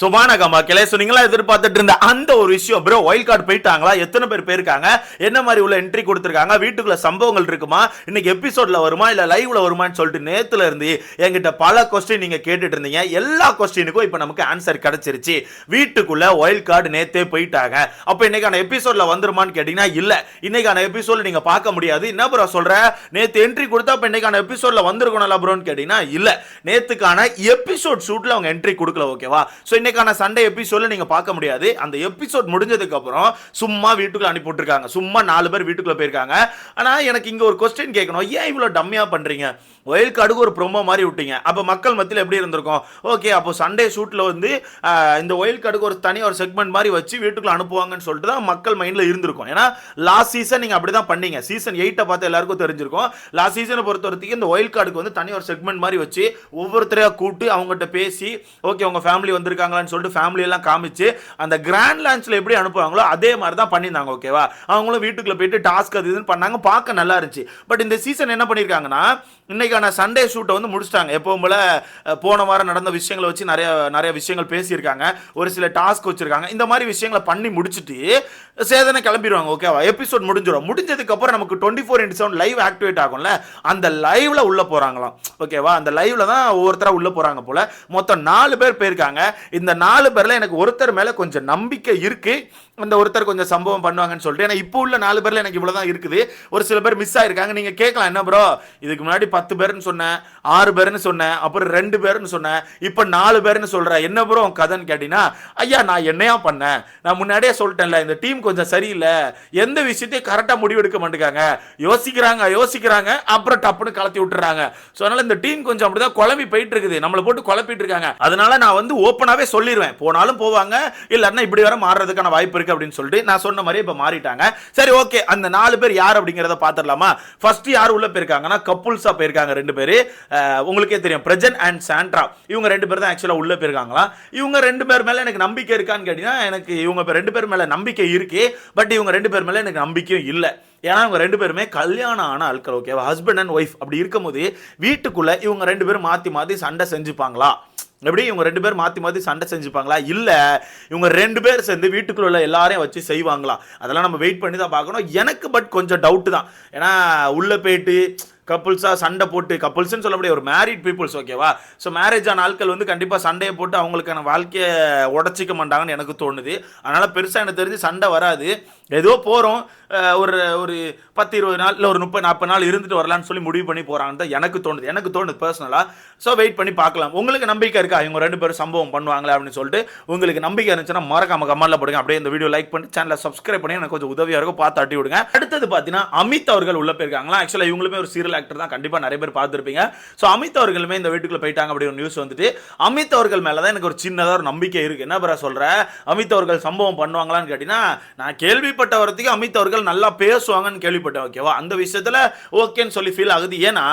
So வணக்கம் மக்களே so நீங்களா எதிர்பார்த்துட்டு இருந்த அந்த ஒரு விஷயம். ப்ரோ ஒயில் கார்டு போயிட்டாங்களா? எத்தனை பேர் போயிருக்காங்க? என்ன மாதிரி உள்ள என்ட்ரி கொடுத்துருக்காங்க? வீட்டுக்குள்ள சம்பவங்கள் இருக்குமா? இன்னைக்கு எபிசோட்ல வருமா? இல்லை லைவ்ல வருமான்னு சொல்லிட்டு நேத்துல இருந்து என்கிட்ட பல கொஸ்டின் நீங்க கேட்டுட்டு இருந்தீங்க. எல்லா கொஸ்டினுக்கும் இப்போ நமக்கு ஆன்சர் கிடைச்சிருச்சு. வீட்டுக்குள்ள ஒயில் கார்டு நேத்தே போயிட்டாங்க. அப்போ இன்னைக்கான எபிசோட்ல வந்துருமான்னு கேட்டீங்கன்னா இல்லை. இன்னைக்கான எபிசோட்ல நீங்க பார்க்க முடியாது. என்ன ப்ரோ சொல்ற? நேத்து என்ட்ரி கொடுத்தா அப்போ இன்னைக்கான எபிசோட்ல வந்திருக்கணும்ல ப்ரோன்னு கேட்டீங்கன்னா இல்லை. நேத்துக்கான எபிசோட் ஷூட்ல அவங்க என்ட்ரி கொடுக்கல ஓகேவா ஸோ இன்னைக்கான சண்டை எபிசோட்ல நீங்க பார்க்க முடியாது. அந்த எபிசோட் முடிஞ்சதுக்கு அப்புறம் சும்மா வீட்டுக்குள்ள அனுப்பி விட்டுருக்காங்க. சும்மா நாலு பேர் வீட்டுக்குள்ள போயிருக்காங்க. ஆனா எனக்கு இங்க ஒரு கொஸ்டின் கேட்கணும். ஏன் இவ்வளவு டம்மியா பண்றீங்க? ஒயில் கார்டுக்கு ஒரு ப்ரோமோ மாதிரி விட்டீங்க. அப்போ மக்கள் மத்தியில் எப்படி இருந்திருக்கும்? ஓகே அப்போ சண்டே ஷூட்டில் வந்து இந்த ஒயில் கார்டுக்கு ஒரு தனி ஒரு செக்மெண்ட் மாதிரி வச்சு வீட்டுக்குள்ள அனுப்புவாங்கன்னு சொல்லிட்டு தான் மக்கள் மைண்டில் இருந்திருக்கும். ஏன்னா லாஸ்ட் சீசன் நீங்கள் அப்படி தான் பண்ணீங்க சீசன் எயிட்டை பார்த்து எல்லாருக்கும் தெரிஞ்சிருக்கும். லாஸ்ட் சீசனை பொறுத்த வரைக்கும் இந்த ஒயில் கார்டுக்கு வந்து தனி ஒரு செக்மெண்ட் மாதிரி வச்சு ஒவ்வொருத்தரையாக கூப்பிட்டு அவங்ககிட்ட பேசி ஓகே உங்கள் ஃபேமிலி வந்திருக்காங்களான்னு சொல்லிட்டு ஃபேமிலியெல்லாம் காமிச்சு அந்த கிராண்ட் லான்ச்சில் எப்படி அனுப்புவாங்களோ அதே மாதிரி தான் பண்ணியிருந்தாங்க ஓகேவா அவங்களும் வீட்டுக்குள்ள போயிட்டு டாஸ்க் அது இதுன்னு பண்ணாங்க. பார்க்க நல்லா இருந்துச்சு. பட் இந்த சீசன் என்ன பண்ணியிருக்காங்கன்னா இன்னைக்கான சண்டே ஷூட்டை வந்து முடிச்சிட்டாங்க. எப்பவும் போல போன வாரம் நடந்த விஷயங்களை வச்சு நிறைய நிறைய விஷயங்கள் பேசியிருக்காங்க. ஒரு சில டாஸ்க் வச்சிருக்காங்க. இந்த மாதிரி விஷயங்களை பண்ணி முடிச்சுட்டு சேதனை கிளம்பிடுவாங்க. ஓகேவா எபிசோட் முடிஞ்சிடும். முடிஞ்சதுக்கு அப்புறம் நமக்கு twenty four into seven live activate ஆகும்ல? அந்த லைவ்ல உள்ள போறாங்களாம். ஓகேவா அந்த லைவ்ல தான் ஒவ்வொருத்தராக உள்ள போறாங்க போல. மொத்தம் நாலு பேர் போயிருக்காங்க. இந்த நாலு பேர்ல எனக்கு ஒருத்தர் மேல கொஞ்சம் நம்பிக்கை இருக்கு. அந்த ஒருத்தர் கொஞ்சம் சம்பவம் பண்ணுவாங்கன்னு சொல்லிட்டு. ஏன்னா இப்போ உள்ள நாலு பேரில் எனக்கு இவ்வளவுதான் இருக்குது. ஒரு சில பேர் மிஸ் ஆயிருக்காங்க. நீங்க கேட்கலாம் என்ன ப்ரோ இதுக்கு முன்னாடி பத்து பேர்னு சொன்னேன் ஆறு பேர்னு சொன்னேன் அப்புறம் ரெண்டு பேர்னு சொன்னேன் இப்போ நாலு பேர்னு சொல்றேன். என்ன ப்ரோ உன் கதைன்னு கேட்டீங்கன்னா ஐயா நான் என்னையா பண்ணேன்? நான் முன்னாடியே சொல்லிட்டேன்ல இந்த டீம் கொஞ்சம் சரியில்லை. எந்த விஷயத்தையும் கரெக்டாக முடிவெடுக்க மாட்டேங்காங்க. யோசிக்கிறாங்க யோசிக்கிறாங்க அப்புறம் டப்புன்னு கலத்தி விட்டுறாங்க. ஸோ அதனால இந்த டீம் கொஞ்சம் அப்படி தான் குழம்பி போயிட்டு இருக்குது நம்மளை போட்டு குழப்பிட்டு இருக்காங்க. அதனால நான் வந்து ஓப்பனாகவே சொல்லிடுவேன் போனாலும் போவாங்க இல்லைன்னா இப்படி வர மாறுறதுக்கான வாய்ப்பு இருக்கு அப்படின்னு சொல்லிட்டு நான் சொன்ன மாதிரி இப்போ மாறிட்டாங்க. சரி ஓகே அந்த நாலு பேர் யார் அப்படிங்கிறத பார்த்துடலாமா ஃபர்ஸ்ட் யார் உள்ள போயிருக்காங்கன்னா கப்புள்ஸா போயிருக்காங்க ரெண்டு பேர். உங்களுக்கே தெரியும். Prajan and Sandra. இவங்க ரெண்டு பேர் தான் ஆக்சுவலாக உள்ள போயிருக்காங்களா? இவங்க ரெண்டு பேர் மேல எனக்கு நம்பிக்கை இருக்கான்னு கேட்டீங்கன்னா எனக்கு இவங்க ரெண்டு பேர் மேல நம்பிக்கை இருக்கு பட் இவங்க ரெண்டு பேர் மேலே எனக்கு நம்பிக்கையும் இல்லை. ஏன்னா இவங்க ரெண்டு பேருமே கல்யாணம் ஆன ஆட்கள் ஓகேவா ஹஸ்பண்ட் அண்ட் ஒய்ஃப் அப்படி இருக்கும்போது வீட்டுக்குள்ள இவங்க ரெண்டு பேரும் மாத்தி மாத்தி சண்டை செஞ்சுப்பாங்களா? எப்படி இவங்க ரெண்டு பேர் மாற்றி மாற்றி சண்டை செஞ்சுப்பாங்களா? இல்லை இவங்க ரெண்டு பேர் சேர்ந்து வீட்டுக்குள்ள உள்ள எல்லாரையும் வச்சு செய்வாங்களா? அதெல்லாம் நம்ம வெயிட் பண்ணி தான் பார்க்கணும். எனக்கு பட் கொஞ்சம் டவுட்டு தான். ஏன்னா உள்ளே போயிட்டு கப்புள்ஸாக சண்டை போட்டு கப்புள்ஸ்னு சொல்ல முடியாது ஒரு மேரிட் பீப்புள்ஸ் ஓகேவா ஸோ மேரேஜ் ஆன ஆட்கள் வந்து கண்டிப்பாக சண்டையை போட்டு அவங்களுக்கான வாழ்க்கையை உடச்சிக்க மாட்டாங்கன்னு எனக்கு தோணுது. அதனால் பெருசாக எனக்கு தெரிஞ்சு சண்டை வராது. ஏதோ போகிறோம் ஒரு ஒரு பத்து இருபது நாள் இல்லை ஒரு முப்பது நாற்பது நாள் இருந்துட்டு வரலான்னு சொல்லி முடிவு பண்ணி போகிறாங்கன்னு தான் எனக்கு தோணுது. எனக்கு தோணுது பர்சனலாக ஸோ வெயிட் பண்ணி பார்க்கலாம். உங்களுக்கு நம்பிக்கை இருக்கா? இவங்க ரெண்டு பேரும் சம்பவம் பண்ணுவாங்களே அப்படின்னு சொல்லிட்டு உங்களுக்கு நம்பிக்கை இருந்துச்சுன்னா மறக்காம கமெண்ட்டில் போடுங்க. அப்படியே இந்த வீடியோ லைக் பண்ணி சேனலை சப்ஸ்கிரைப் பண்ணி எனக்கு கொஞ்சம் உதவியாக இருக்கும். பார்த்து அட்டி விடுங்க. அடுத்தது பார்த்தீங்கன்னா அமித் அவர்கள் உள்ள போயிருக்காங்களா? ஆக்சுவலாக இவங்களுமே ஒரு சீரியல் ஆக்டர் தான் கண்டிப்பாக நிறைய பேர் பார்த்துருப்பீங்க. ஸோ அமித் அவர்களுமே இந்த வீட்டுக்குள்ள போயிட்டாங்க அப்படின்னு நியூஸ் வந்துட்டு அமித் அவர்கள் மேலே தான் எனக்கு ஒரு சின்னதாக ஒரு நம்பிக்கை இருக்குது என்ன பிற சொல்கிற அமித் அவர்கள் சம்பவம் பண்ணுவாங்களான்னு கேட்டீங்கன்னா நான் கேள்விப்பட்ட வரத்துக்கு அமித் அவர்கள் நல்லா பேசுவாங்கன்னு கேள்விப்பட்டேன் ஓகேவா அந்த விஷயத்தில் ஓகேன்னு சொல்லி ஃபீல் ஆகுது. ஏன்னா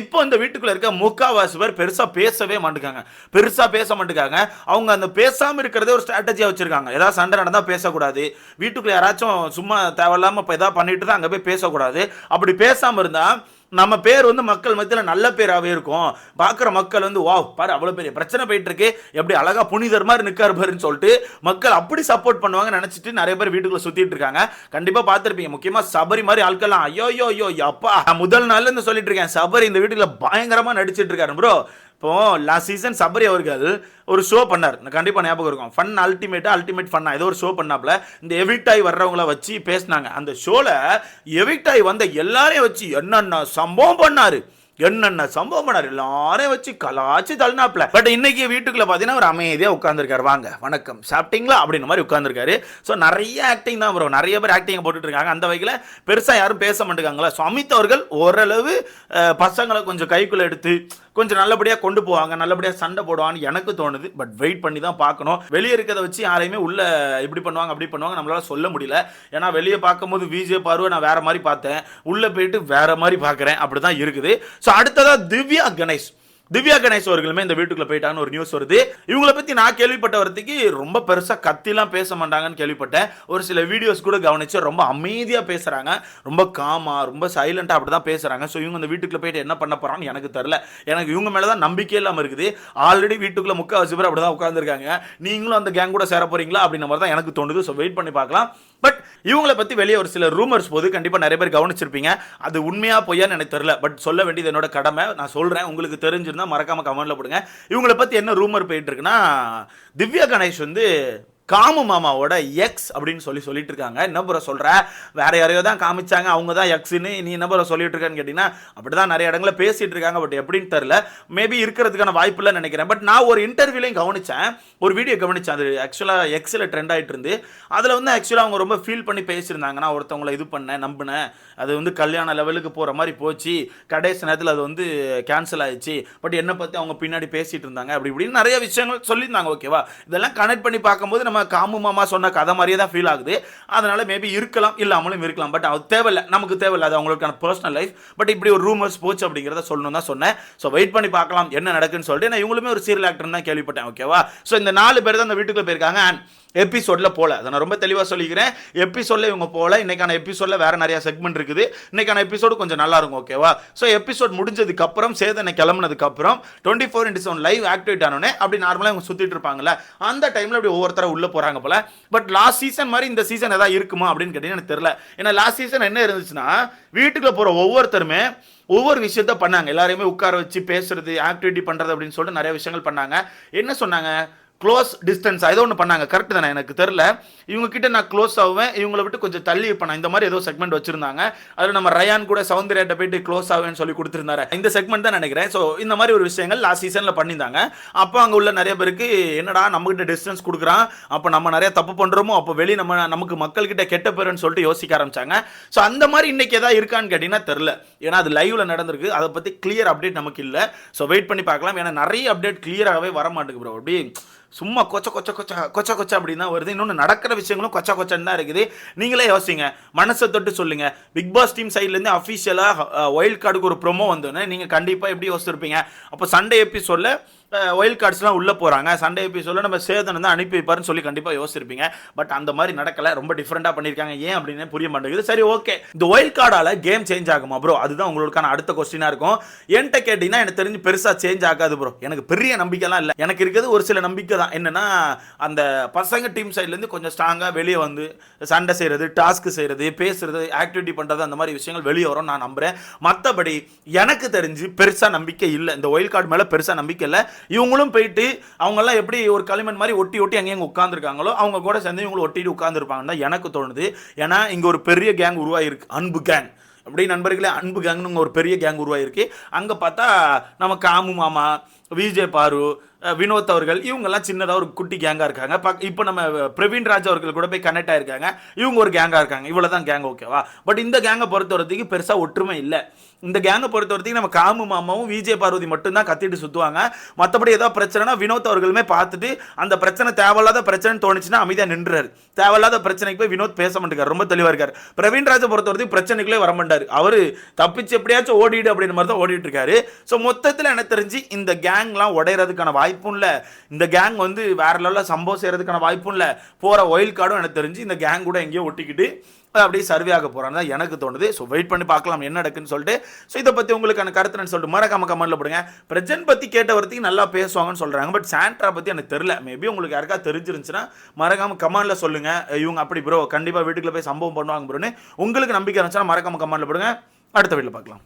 இப்போ இந்த வீட்டுக்குள்ளே இருக்க முக்காவாசி பேர் பெருசாக பேசவே மாட்டேங்காங்க பெருசாக பேச மாட்டேங்காங்க அவங்க அந்த பேசாமல் இருக்கிறதே ஒரு ஸ்ட்ராட்டஜியாக வச்சுருக்காங்க. ஏதாவது சண்டை நடந்தால் பேசக்கூடாது. வீட்டுக்குள்ளே யாராச்சும் சும்மா தேவையில்லாம இப்போ எதாவது பண்ணிட்டு தான் அங்கே போய் பேசக்கூடாது. அப்படி பேசாமல் இருந்தால் நம்ம பேர் வந்து மக்கள் மத்தியில் நல்ல பேராகவே இருக்கும். பார்க்குற மக்கள் வந்து வா பாரு அவ்வளோ பெரிய பிரச்சனை போயிட்டு இருக்கு எப்படி அழகா புனிதர் மாதிரி நிற்கார் பாருன்னு சொல்லிட்டு மக்கள் அப்படி சப்போர்ட் பண்ணுவாங்க நினச்சிட்டு நிறைய பேர் வீட்டுக்குள்ளே சுற்றிட்டு இருக்காங்க. கண்டிப்பாக பார்த்துருப்பீங்க. முக்கியமாக சபரி மாதிரி ஆட்கள்லாம் ஐயோ ஐயோ ஐயோ அப்பா முதல் நாள்லேருந்து சொல்லிட்டு இருக்கேன். சபரி இந்த வீட்டுக்குள்ள பயங்கரமாக நடிச்சிட்டு இருக்காரு ப்ரோ இப்போ லாஸ்ட் சீசன் சபரி அவர்கள் ஒரு ஷோ பண்ணார். கண்டிப்பாக ஞாபகம் இருக்கும். ஃபன் அல்டிமேட்டாக அல்டிமேட் ஃபன்னா ஏதோ ஒரு ஷோ பண்ணாப்புல. இந்த எவிக்டாய் வர்றவங்கள வச்சு பேசினாங்க. அந்த ஷோவில் எவிக்டாய் ஆகி வந்த எல்லாரையும் வச்சு என்னென்ன சம்பவம் பண்ணார். என்னென்ன சம்பவம் பண்ணார்? எல்லாரையும் வச்சு கலாச்சு தள்ளினாப்ல பட் இன்னைக்கு வீட்டுக்குள்ள பார்த்தீங்கன்னா ஒரு அமைதியாக உட்காந்துருக்காரு வாங்க வணக்கம். சாப்பிட்டீங்களா? அப்படின்ற மாதிரி உட்காந்துருக்காரு ஸோ நிறைய ஆக்டிங் தான் வரும் நிறைய பேர் ஆக்டிங் போட்டுட்டு இருக்காங்க. அந்த வகையில் பெருசாக யாரும் பேச மாட்டேங்காங்களா? ஸோ அமித் அவர்கள் ஓரளவு பசங்களை கொஞ்சம் கைக்குள்ள எடுத்து கொஞ்சம் நல்லபடியாக கொண்டு போவாங்க. நல்லபடியாக சண்டை போடுவான்னு எனக்கு தோணுது. பட் வெயிட் பண்ணி தான் பார்க்கணும். வெளியே இருக்கிறத வச்சு யாரையுமே உள்ள இப்படி பண்ணுவாங்க அப்படி பண்ணுவாங்க நம்மளால சொல்ல முடியல. ஏன்னா வெளியே பார்க்கும்போது விஜய் பார்வை நான் வேற மாதிரி பார்த்தேன். உள்ளே போயிட்டு வேற மாதிரி பார்க்குறேன். அப்படி தான் இருக்குது. ஸோ அடுத்ததா திவ்யா கணேஷ். திவ்யா கணேஷ் அவர்களுமே இந்த வீட்டுக்குள்ள போயிட்டான்னு ஒரு நியூஸ் வருது. இவங்களை பத்தி நான் கேள்விப்பட்ட வரத்துக்கு ரொம்ப பெருசா கத்திலாம் பேச மாட்டாங்கன்னு கேள்விப்பட்டேன். ஒரு சில வீடியோஸ் கூட கவனிச்சு ரொம்ப அமைதியா பேசுறாங்க. ரொம்ப காமா ரொம்ப சைலண்டா அப்படிதான் பேசுறாங்க. ஸோ இவங்க இந்த வீட்டுக்குள்ள போயிட்டு என்ன பண்ண போறான்னு எனக்கு தெரில எனக்கு இவங்க மேலதான் நம்பிக்கை இல்லாம இருக்குது. ஆல்ரெடி வீட்டுக்குள்ள முக்கால்வாசி பேர் அப்படிதான் உட்காந்துருக்காங்க நீங்களும் அந்த கேங் கூட சேர போறீங்களா அப்படின்ற மாதிரி தான் எனக்கு தோணுது. ஸோ வெயிட் பண்ணி பார்க்கலாம். பட் இவங்களை பத்தி வெளியே ஒரு சில ரூமர்ஸ் போது கண்டிப்பா நிறைய பேர் கவனிச்சிருப்பீங்க. அது உண்மையா பொய்யான்னு எனக்கு தெரில பட் சொல்ல வேண்டியது என்னோட கடமை. நான் சொல்றேன். உங்களுக்கு தெரிஞ்சிருந்தா மறக்காம கமெண்ட்டில் போடுங்க. இவங்களை பத்தி என்ன ரூமர் போயிட்டு இருக்குன்னா திவ்யா கணேஷ் வந்து காமு மாமாவோட எக்ஸ் அப்படின்னு சொல்லி சொல்லிட்டு இருக்காங்க என்ன புற சொல்கிற வேற யாரையோ தான் காமிச்சாங்க. அவங்க தான் எக்ஸ்ன்னு நீ என்ன புற சொல்லிட்டு இருக்கேன்னு கேட்டிங்கன்னா அப்படி தான் நிறைய இடங்களில் பேசிகிட்டு இருக்காங்க பட் எப்படின்னு தெரில மேபி இருக்கிறதுக்கான வாய்ப்பு நினைக்கிறேன். பட் நான் ஒரு இன்டர்வியூலையும் கவனித்தேன் ஒரு வீடியோ கவனிச்சேன். அது ஆக்சுவலாக எக்ஸில் ட்ரெண்ட் ஆகிட்டு இருந்து அதில் வந்து ஆக்சுவலாக அவங்க ரொம்ப ஃபீல் பண்ணி பேசியிருந்தாங்க நான் ஒருத்தவங்களை இது பண்ணேன் நம்பினேன். அது வந்து கல்யாண லெவலுக்கு போகிற மாதிரி போச்சு. கடைசி நேரத்தில் அது வந்து கேன்சல் ஆயிடுச்சு. பட் என்னை பற்றி அவங்க பின்னாடி பேசிகிட்டு இருந்தாங்க அப்படி இப்படின்னு நிறைய விஷயங்கள் சொல்லியிருந்தாங்க. ஓகேவா இதெல்லாம் கனெக்ட் பண்ணி பார்க்கும்போது நம்ம காமு மாமா சொன்ன கதை மாதிரியே தான் ஃபீல் ஆகுது. அதனால மேபி இருக்கலாம் இல்லாமலும் இருக்கலாம். பட் அது தேவையில்லை. நமக்கு தேவையில்லை. அது அவங்களுக்கான பர்சனல் லைஃப் பட் இப்படி ஒரு ரூமர்ஸ் போச்சு அப்படிங்கிறத சொல்லணும் தான் சொன்னேன். ஸோ வெயிட் பண்ணி பார்க்கலாம் என்ன நடக்குன்னு சொல்லிட்டு. நான் இவங்களுமே ஒரு சீரியல் ஆக்டர் தான் கேள்விப்பட்டேன் ஓகேவா ஸோ இந்த நாலு பேர் தான் அந்த வீட்டுக்குள்ளே போயிருக்காங்க. அண்ட் எபிசோடில் போகல அதை நான் ரொம்ப தெளிவாக சொல்லிக்கிறேன். எபிசோடில் இவங்க போகல இன்னைக்கான எபிசோடில் வேறு நிறையா செக்மெண்ட் இருக்குது. இன்னைக்கான எபிசோடு கொஞ்சம் நல்லா இருக்கும் ஓகேவா ஸோ எபிசோட் முடிஞ்சதுக்கப்புறம் சேதனை கிளம்புனதுக்கப்புறம் twenty four into seven live activate ஆனோடனே அப்படி நார்மலாக இவங்க சுற்றிட்டு இருப்பாங்களே அந்த டைமில் அப்படி ஒவ்வொருத்தர உள்ளே போகிறாங்க போல. பட் லாஸ்ட் சீசன் மாதிரி இந்த சீசன் எதாவது இருக்குமா அப்படின்னு கேட்டீங்கன்னா எனக்கு தெரில ஏன்னா லாஸ்ட் சீசன் என்ன இருந்துச்சுன்னா வீட்டுக்குள்ளே போகிற ஒவ்வொருத்தருமே ஒவ்வொரு விஷயத்த பண்ணாங்க. எல்லாரையுமே உட்கார வச்சு பேசுறது ஆக்டிவிட்டி பண்ணுறது அப்படின்னு சொல்லிட்டு நிறைய விஷயங்கள் பண்ணாங்க. என்ன சொன்னாங்க? க்ளோஸ் டிஸ்டன்ஸ் ஏதோ ஒன்று பண்ணாங்க. கரெக்ட் தானே? எனக்கு தெரில இவங்க கிட்ட நான் க்ளோஸ் ஆவேன். இவங்களை விட்டு கொஞ்சம் தள்ளி இருப்பேன் இந்த மாதிரி ஏதோ செக்மெண்ட் வச்சிருந்தாங்க. அதில் நம்ம ரயான் கூட சௌந்தர்யாட்ட போயிட்டு க்ளோஸ் ஆவேன்னு சொல்லி கொடுத்துருந்தாரு. இந்த செக்மெண்ட் தான் நினைக்கிறேன். ஸோ இந்த மாதிரி ஒரு விஷயங்கள் லாஸ்ட் சீசனில் பண்ணியிருந்தாங்க. அப்போ அங்கே உள்ள நிறைய பேருக்கு என்னடா நம்மகிட்ட டிஸ்டன்ஸ் கொடுக்குறான். அப்போ நம்ம நிறைய தப்பு பண்ணுறோமோ அப்போ வெளியே நம்ம நமக்கு மக்கள்கிட்ட கெட்ட பேருன்னு சொல்லிட்டு யோசிக்க ஆரம்பிச்சாங்க. ஸோ அந்த மாதிரி இன்னைக்கு எதாவது இருக்கான்னு கேட்டிங்கன்னா தெரில ஏன்னா அது லைவ்ல நடந்திருக்கு. அதை பற்றி கிளியர் அப்டேட் நமக்கு இல்லை. ஸோ வெயிட் பண்ணி பார்க்கலாம். ஏன்னா நிறைய அப்டேட் கிளியராகவே வர மாட்டேங்குது ப்ரோ அப்படி சும்மா கொச்ச கொச்ச கொச்ச கொச்ச கொச்ச அப்படின்னு தான் வருது. இன்னொன்று நடக்கிற விஷயங்களும் கொச்ச கொச்சன்னு தான் இருக்குது. நீங்களே யோசிங்க. மனசை தொட்டு சொல்லுங்க. பிக் பாஸ் டீம் சைட்லேருந்து அஃபிஷியலாக ஒயில்ட் கார்டுக்கு ஒரு ப்ரோமோ வந்தோன்னே நீங்கள் கண்டிப்பாக எப்படி யோசிச்சிருப்பீங்க? அப்போ சண்டே எபிசோடில் ஒயில் கார்ட்ஸ்லாம் உள்ளே போகிறாங்க சண்டே எபிசோடில் நம்ம சேதன் தான் அனுப்பி வைப்பாருன்னு சொல்லி கண்டிப்பாக யோசிச்சிருப்பீங்க. பட் அந்த மாதிரி நடக்கலை. ரொம்ப டிஃப்ரெண்ட்டாக பண்ணியிருக்காங்க. ஏன் அப்படின்னு புரிய மாட்டேங்குது. சரி ஓகே இந்த ஒயில் கார்டால் கேம் சேஞ்ச் ஆகுமா ப்ரோ அதுதான் உங்களுக்கான அடுத்த கொஸ்டினாக இருக்கும். என்கிட்ட கேட்டிங்கன்னா எனக்கு தெரிஞ்சு பெருசாக சேஞ்ச் ஆகாது ப்ரோ எனக்கு பெரிய நம்பிக்கைலாம் இல்லை. எனக்கு இருக்கிறது ஒரு சில நம்பிக்கை தான். என்னென்னா அந்த பசங்க டீம் சைட்லேருந்து கொஞ்சம் ஸ்ட்ராங்காக வெளியே வந்து சண்டை செய்கிறது டாஸ்க் செய்கிறது பேசுறது ஆக்டிவிட்டி பண்ணுறது அந்த மாதிரி விஷயங்கள் வெளியே வரும் நான் நம்புகிறேன் மற்றபடி எனக்கு தெரிஞ்சு பெருசாக நம்பிக்கை இல்லை. இந்த ஒயில் கார்டு மேலே பெருசாக நம்பிக்கை இல்லை. இவங்களும் போயிட்டு அவங்கெல்லாம் எப்படி ஒரு களிமண் மாதிரி ஒட்டி ஒட்டி அங்கேயும் உட்காந்துருக்காங்களோ அவங்க கூட சேர்ந்து இவங்களும் ஒட்டிட்டு உட்காந்துருப்பாங்கன்னு தான் எனக்கு தோணுது. ஏன்னா இங்கே ஒரு பெரிய கேங் உருவாயிருக்கு. அன்பு கேங் அப்படி நண்பர்களே அன்பு கேங்னு ஒரு பெரிய கேங் உருவாயிருக்கு. அங்கே பார்த்தா நம்ம காமு மாமா விஜய் பாரு வினோத் அவர்கள் இவங்கெல்லாம் சின்னதாக ஒரு குட்டி கேங்காக இருக்காங்க. பக் இப்போ நம்ம பிரவீன் ராஜ் அவர்கள் கூட போய் கனெக்ட் ஆகிருக்காங்க இவங்க ஒரு கேங்காக இருக்காங்க. இவ்வளோ தான் கேங் ஓகேவா பட் இந்த கேங்கை பொறுத்த வரைக்கும் பெருசாக ஒற்றுமை இல்லை. இந்த கேங்கை பொறுத்த வரைக்கும் நம்ம காமு மாமாவும் விஜய் பார்வதி மட்டும்தான் கத்திட்டு சுற்றுவாங்க மற்றபடி ஏதாவது பிரச்சனைனா வினோத் அவர்களுமே பார்த்துட்டு அந்த பிரச்சனை தேவையில்லாத பிரச்சனை தோணுச்சுன்னா அமைதியாக நின்றுறாரு. தேவையில்லாத பிரச்சனைக்கு போய் வினோத் பேச மாட்டேங்கார் ரொம்ப தெளிவாக இருக்கார். பிரவீன் ராஜை பொறுத்த வரைக்கும் பிரச்சனைக்குள்ளே வர மாட்டார். அவர் தப்பிச்சு எப்படியாச்சும் ஓடிடு அப்படின்ற மாதிரி தான் ஓடிட்டு இருக்காரு. ஸோ மொத்தத்தில் எனக்கு தெரிஞ்சு இந்த கேங் கேங்லாம் உடையிறதுக்கான வாய்ப்பும் இல்லை. இந்த கேங் வந்து வேற லெவலில் சம்பவம் செய்கிறதுக்கான வாய்ப்பும் இல்லை. போகிற ஒயில் கார்டும் எனக்கு தெரிஞ்சு இந்த கேங் கூட எங்கேயோ ஒட்டிக்கிட்டு அது அப்படியே சர்வே ஆக போகிறான்னு தான் எனக்கு தோணுது. ஸோ வெயிட் பண்ணி பார்க்கலாம் என்ன நடக்குன்னு சொல்லிட்டு. ஸோ இதை பற்றி உங்களுக்கான கருத்துன்னு சொல்லிட்டு மறக்காம கமெண்ட்ல போடுங்க. பிரஜன் பற்றி கேட்ட வரத்துக்கு நல்லா பேசுவாங்கன்னு சொல்கிறாங்க பட் சாண்ட்ரா பற்றி எனக்கு தெரில மேபி உங்களுக்கு யாருக்கா தெரிஞ்சிருந்துச்சுன்னா மறக்காம கமெண்ட்ல சொல்லுங்க. இவங்க அப்படி ப்ரோ கண்டிப்பாக வீட்டுக்குள்ள போய் சம்பவம் பண்ணுவாங்க ப்ரோன்னு உங்களுக்கு நம்பிக்கை இருந்துச்சுன்னா மறக்காம கமெண்ட்ல போடுங்க. அடுத்த வீட்டில் பார்க்கலாம்.